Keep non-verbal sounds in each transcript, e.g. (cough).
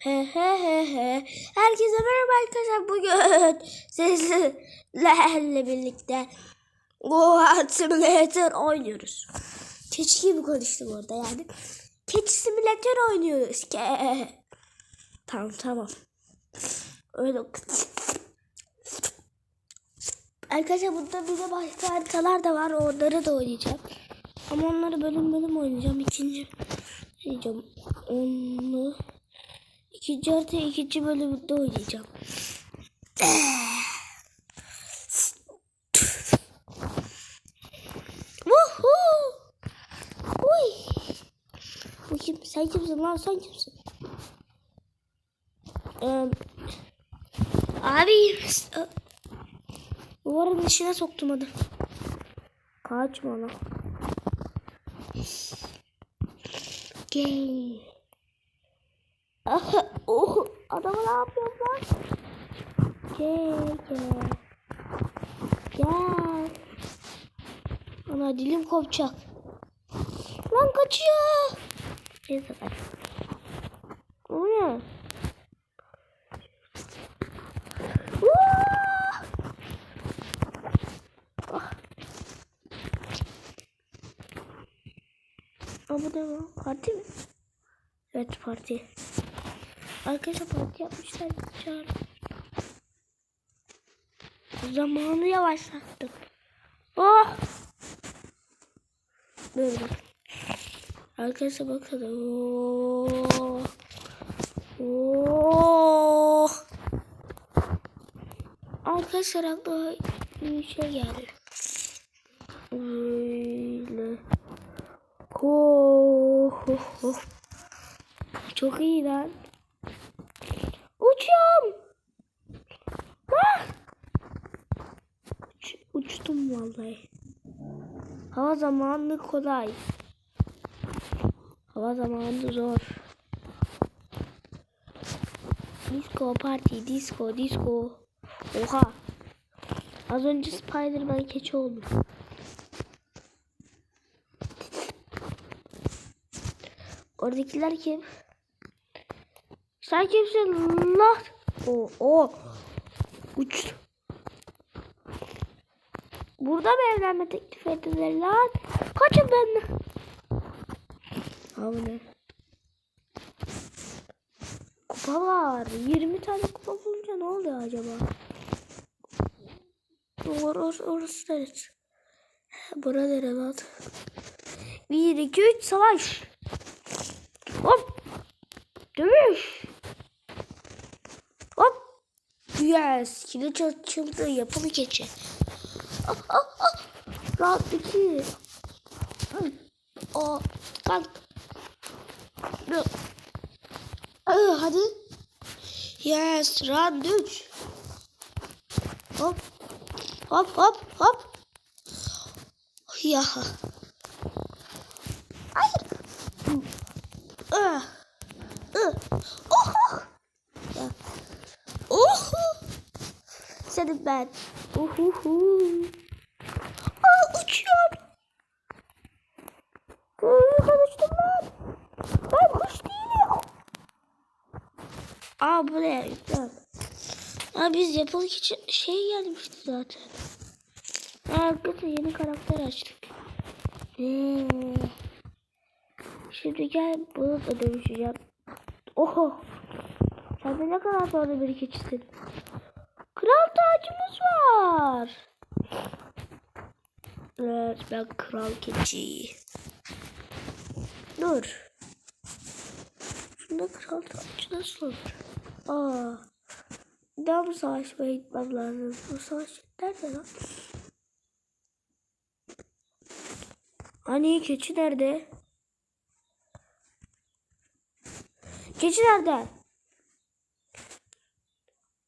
He he he he. Herkese merhaba arkadaşlar. Bugün (laughs) sizlerle birlikte Goat Simulator oynuyoruz. Keçi gibi konuştum orada yani. Keçi Simulator oynuyoruz. Ke tamam tamam. Öyle Arkadaşlar burada bir de başka haritalar da var. Onları da oynayacağım. Ama onları bölüm bölüm oynayacağım. İkinci oynayacağım. Onu ikinci harita ikinci bölümde oynayacağım. Woohoo! Uy! Bu kim? Sen kimsin lan? Sen kimsin? Ee, abi Duvarın içine soktum hadi. Kaçma lan. Gel. Aha, oh, adamı ne yapıyorsun lan? Gel gel. Gel. Ana dilim kopacak. Lan kaçıyor. Neyse kaç. O ne? Bu ne lan? Parti mi? Evet parti. Arkadaşlar parti yapmışlar. Çağır. Zamanı yavaşlattım. Oh! Böyle. Arkadaşlar bakın. Oh! Oh! Arkadaşlar aklıma bir şey geldi. Böyle. Oh, oh, oh. Çok iyi lan. Uçuyorum. Ah! Uç, uçtum vallahi. Hava zamanı kolay. Hava zamanı zor. Disco party, disco, disco. Oha. Az önce Spider-Man keçi oldu. Oradakiler kim? Sen kimsin lan? O o. Uçtu. Burada mı evlenme teklif edilir lan? Kaçın benden. Abi ne? Kupa var. 20 tane kupa bulunca ne oluyor acaba? Or, or, orası neresi? Bura nere lan? 1, 2, 3 savaş. Hop. Dövüş. Hop. Yes. Kili açıldı. Yapılı keçi. Ah, ah, ah. Rahat iki. O. Kalk. Dur. Ah, hadi. Yes. Round 3. Hop. Hop hop hop. Ya. Hayır. Ah. Oh. Oh. Senin ben. Uhuhu. Aa uçuyorum. Köyü konuştum ben. Ben kuş değilim. Aa bu ne? Lan. Aa biz yapılık için şey gelmişti zaten. Aa arkadaşlar yeni karakter açtık. Ee, şimdi gel bunu da dövüşeceğim. Oho. Sen de ne kadar sonra bir keçisin. Kral tacımız var. Evet ben kral keçi. Dur. Şunda kral tacı nasıl olur? Aa. Daha mı savaşmaya gitmem lazım? Bu savaş nerede lan? Hani keçi nerede? Keçi nerede?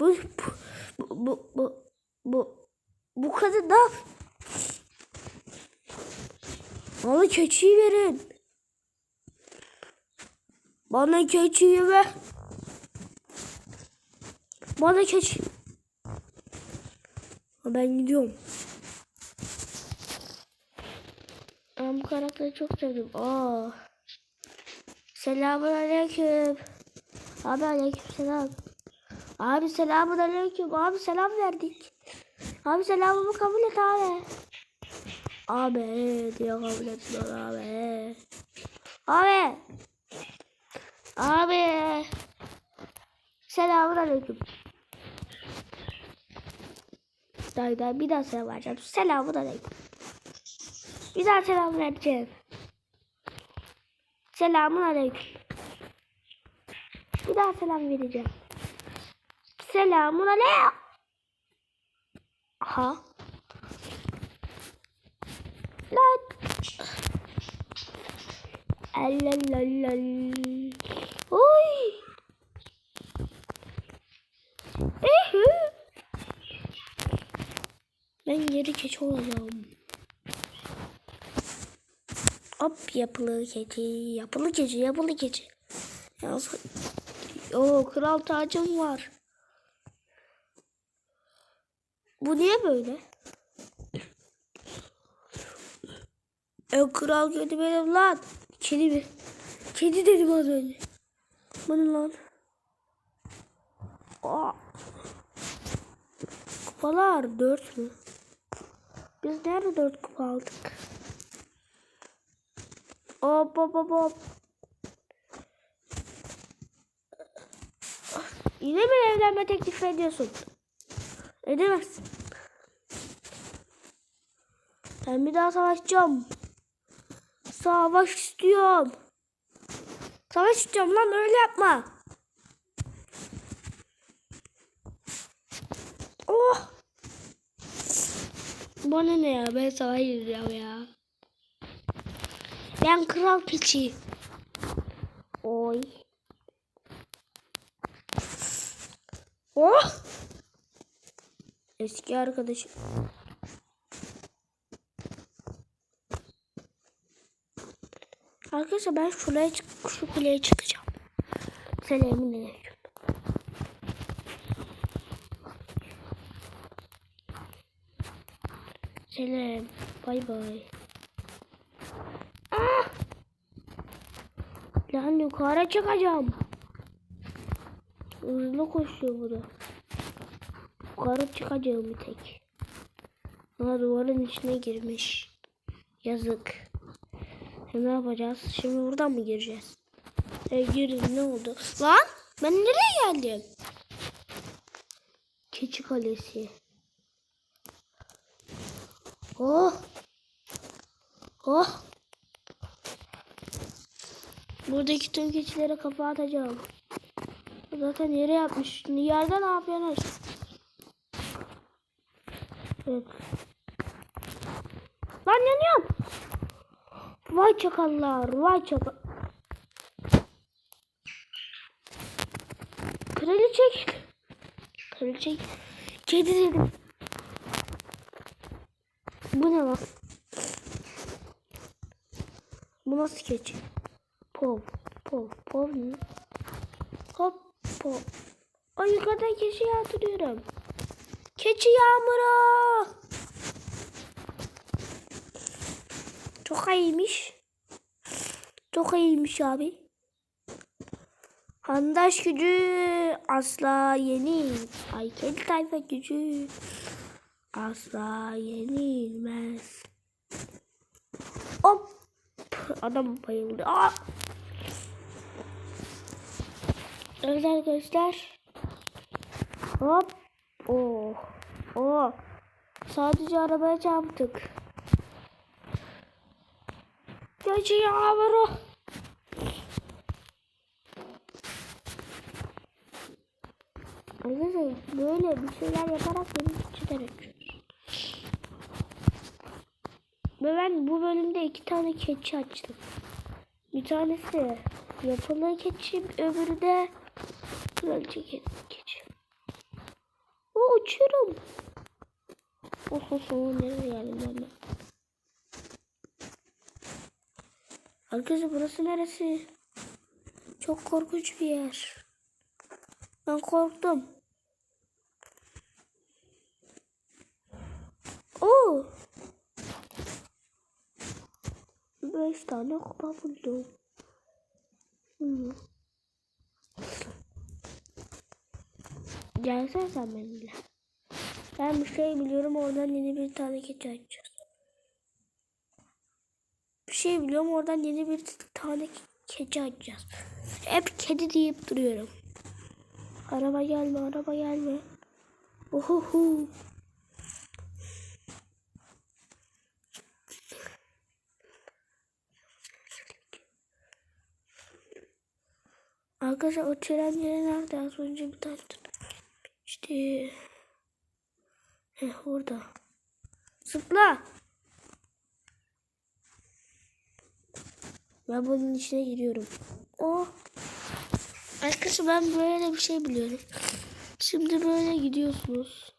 Bu bu bu bu bu, bu kadın da Bana keçiyi verin. Bana keçiyi ver. Bana keçi. Ben gidiyorum. Ben bu karakteri çok sevdim. Aa. Selamun aleyküm. Abi aleyküm selam. Abi selamun aleyküm. Abi selam verdik. Abi selamımı kabul et abi. Abi diye kabul etmiyor abi. Abi. Abi. Selamun aleyküm. Daha, daha bir daha selam vereceğim. Selamun aleyküm. Bir daha selam vereceğim. Selamun aleyküm. Bir daha selam vereceğim. Selamun aleyküm. Aha. Lan. Allalalal. Oy. Ehü. Ben geri keçi olacağım. Hop yapılı keçi, yapılı keçi, yapılı keçi. Ya, o kral tacım var. Bu niye böyle? E kral kedi benim lan. Kedi mi? Kedi dedim az önce. Bu ne lan? Aa. Kupalar dört mü? Biz nerede dört kupa aldık? Hop hop hop hop. Yine mi evlenme teklif ediyorsun? Edemezsin. Ben bir daha savaşacağım. Savaş istiyorum. Savaş istiyorum lan öyle yapma. Oh. Bana ne ya ben savaş izliyorum ya. Ben kral piçi. Oy. Oh. Eski arkadaşım. Arkadaşlar ben şuraya çık şu kuleye çıkacağım. Selamun aleyküm. Selam. Bay bay. Ah! Lan yukarı çıkacağım. Hızlı koşuyor bu da. Yukarı çıkacağım bir tek. Ama duvarın içine girmiş. Yazık. E ne yapacağız? Şimdi buradan mı gireceğiz? E girin ne oldu? Lan ben nereye geldim? Keçi Kalesi. Oh. Oh. Buradaki tüm keçilere kafa atacağım. Zaten yere yapmış. Yerde ne yapıyorsunuz? Evet. Lan yanıyorum. Vay çakallar, vay çakal. Kraliçe. Kraliçe. Kedi dedim. Bu ne lan? Bu nasıl keçi? Pov, pov, pov ne? Hop, pov. Ay yukarıdan keçiyi hatırlıyorum. Keçi yağmuru. Çok iyiymiş. Çok iyiymiş abi. Handaş gücü asla yeni. Ay kedi tayfa gücü asla yenilmez. Hop. Adam bayıldı. Aa. Evet arkadaşlar. Hop. Oh. Oh. Sadece arabaya çarptık. Gece yağmuru. Arkadaşlar böyle bir şeyler yaparak beni çıkarıyoruz. Ve ben bu bölümde iki tane keçi açtım. Bir tanesi yapılı keçi, öbürü de kraliçe keçi. O uçuyorum. Ohoho nereye geldim ben. Arkadaşlar burası neresi? Çok korkunç bir yer. Ben korktum. Oo. Beş tane kupa buldum. Hmm. Gelsene sen benimle. Ben bir şey biliyorum oradan yeni bir tane keçi açacağız. Bir şey biliyorum oradan yeni bir tane keçi açacağız. Hep kedi deyip duruyorum. Araba gelme araba gelme. Ohoho. Arkadaşlar o tren yeri nerede? Az önce bir tane İşte Heh orada. Zıpla. Ben bunun içine giriyorum. Oh. Arkadaşlar ben böyle bir şey biliyorum. Şimdi böyle gidiyorsunuz.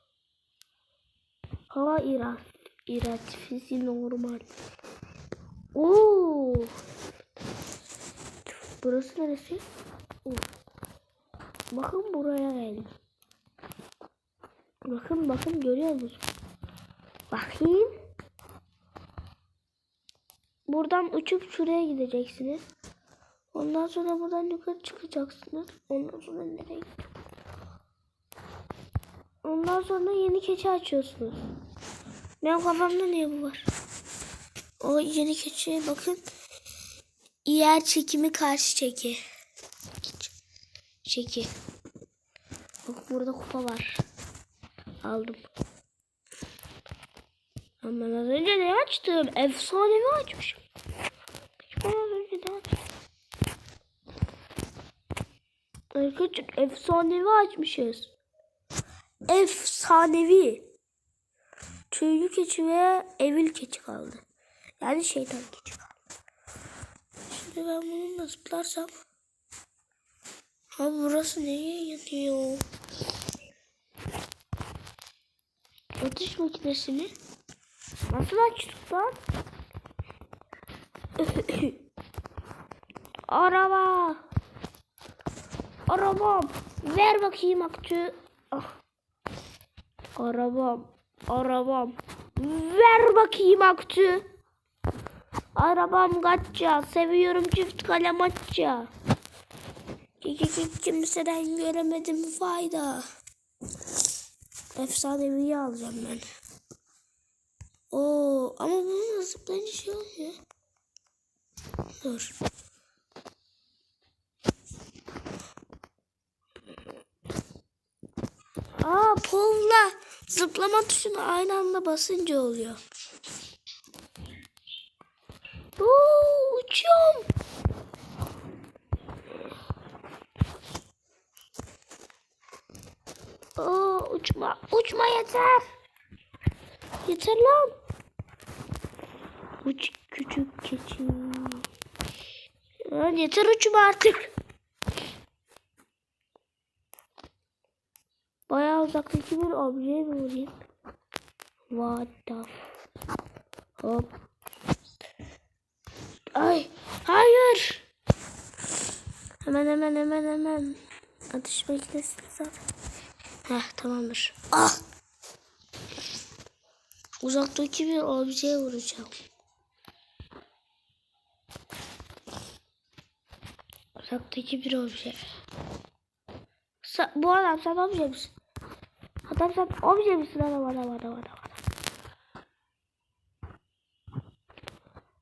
Hava irat. İratifisi normal. Oo. Burası neresi? Oo. Bakın buraya geldim. Bakın bakın görüyor musunuz? Bakayım. Buradan uçup şuraya gideceksiniz. Ondan sonra buradan yukarı çıkacaksınız. Ondan sonra nereye? Ondan sonra yeni keçi açıyorsunuz. Benim kafamda niye bu var? O yeni keçi bakın. Yer çekimi karşı çeki. Çeki. Bak burada kupa var. Aldım. Ama ben az önce ne açtım? Efsanevi açmışım. Ben az önce ne açtım? Arkadaşlar efsanevi açmışız. Efsanevi. Tüylü keçi ve evil keçi kaldı. Yani şeytan keçi kaldı. Şimdi ben bununla zıplarsam. Ha burası neye yanıyor? Atış makinesini nasıl açtık lan? (coughs) Araba. Arabam. Ver bakayım aktü. Ah. Arabam. Arabam. Ver bakayım aktü. Arabam kaçça. Seviyorum çift kalem açça. Kimseden göremedim fayda. Efsaneviyi alacağım ben. Oo, ama bunu zıplayınca şey oluyor. Dur. Aa povla zıplama tuşuna aynı anda basınca oluyor. Oo, uçuyorum. Oo, uçma. Uçma yeter. Yeter lan. Uç küçük keçi. Lan yeter uçma artık. Bayağı uzaktaki bir objeye vurayım? What the Hop. Ay hayır. Hemen hemen hemen hemen. Atış makinesi zaten. Heh tamamdır. Ah! Uzaktaki bir objeye vuracağım. Uzaktaki bir obje. Sa bu adam sen obje misin? Adam sen obje misin? Adam adam adam adam. adam.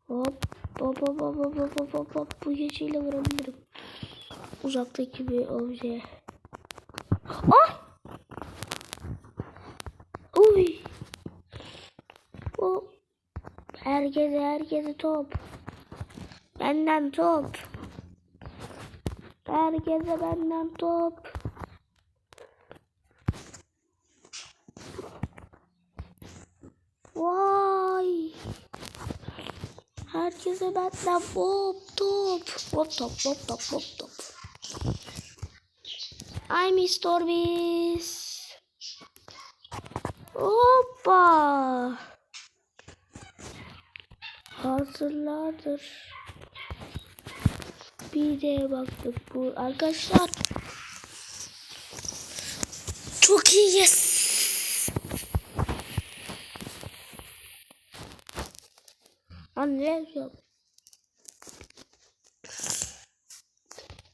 Hop hop hop hop hop hop hop hop bu geçiyle vurabilirim. Uzaktaki bir obje. Ah! Herkese herkese top. Benden top. Herkese benden top. Vay. Herkese benden hop top. Hop top hop top hop top. Ay Mr. Beast. Hoppa hazırlardır. Bir de baktık bu arkadaşlar. Çok iyi yes. Anne yok.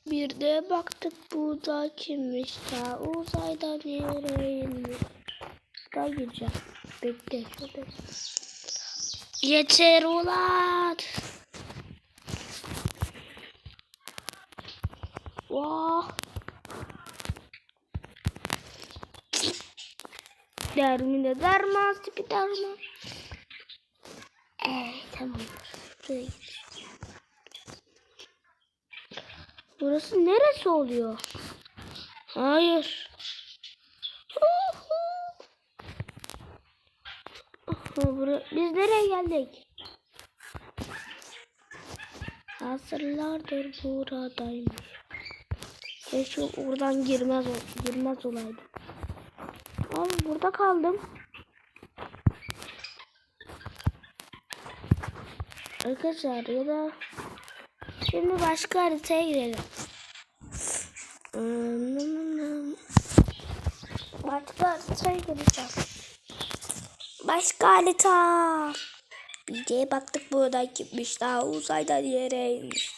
Bir de baktık buğday kimmiş daha uzayda bir öğrenmiş. Daha güzel. Bekle şöyle. Yeter ulan. Vah. Dermine derman tipi derman. Ee, tamam. Buraya git. Burası neresi oluyor? Hayır. Bura- Biz nereye geldik? Asırlardır buradaymış. Keşke oradan girmez girmez olaydım. Abi burada kaldım. Arkadaşlar ya da şimdi başka haritaya girelim. Başka haritaya gireceğim. Başka harita. Bir de baktık buradan gitmiş daha uzaydan yere inmiş.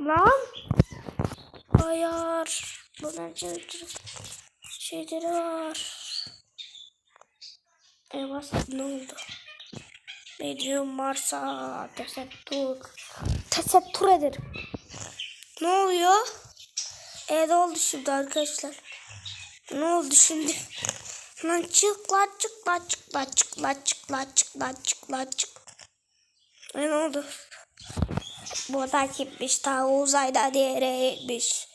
Lan. Hayır. Bunun şeyleri, şeyleri var. Eyvah ne oldu? Medium Mars'a tesettür. Tesettür ederim. Ne oluyor? E ne oldu şimdi arkadaşlar? Ne oldu şimdi? Lan çıkla çıkla çıkla çıkla çıkla çıkla çıkla çık. E ne oldu? Bu da gitmiş ta uzayda yere gitmiş.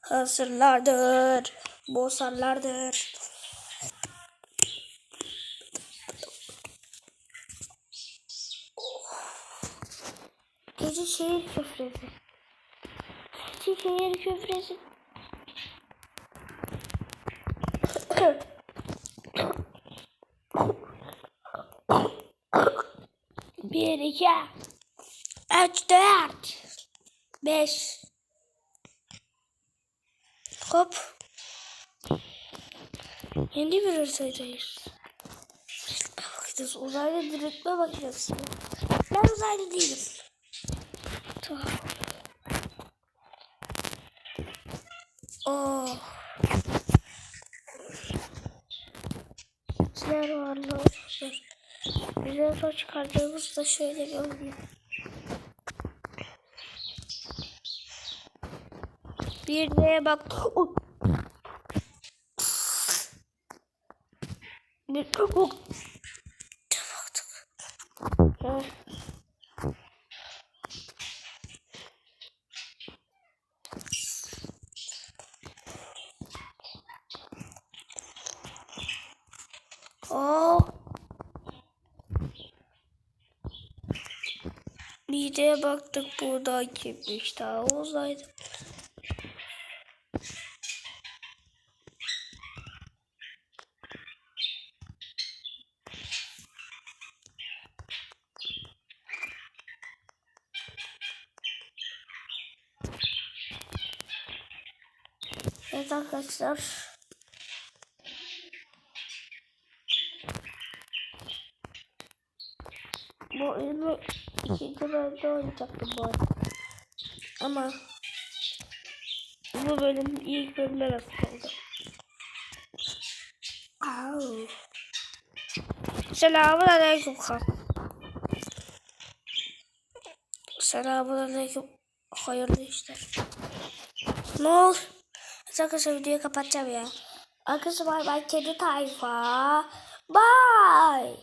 Hasırlardır, bozarlardır. Gece şehir köfresi. Gece şehir köfresi. Bir, iki, üç, dört, beş. Hop. Yeni bir haritadayız. Bakacağız. Uzaylı diriltme bakacağız. Ben uzaylı değilim. Tamam. Oh. Neler var ne olmuşlar. Son çıkardığımızda şöyle bir. Bir de bak. Oh. Bir oh. Baktık. Heh. Oh. De baktık burada kimmiş daha uzaydı. Evet arkadaşlar. Bu oyunu ikinci bölümde oynayacaktım bu arada. Ama bu bölüm ilk bölüme nasıl oldu? Au. Selamun aleyküm kan. Selamun aleyküm. Hayırlı işler. Ne oldu? Arkadaşlar videoyu kapatacağım ya. Arkadaşlar bay kedi tayfa. Bye.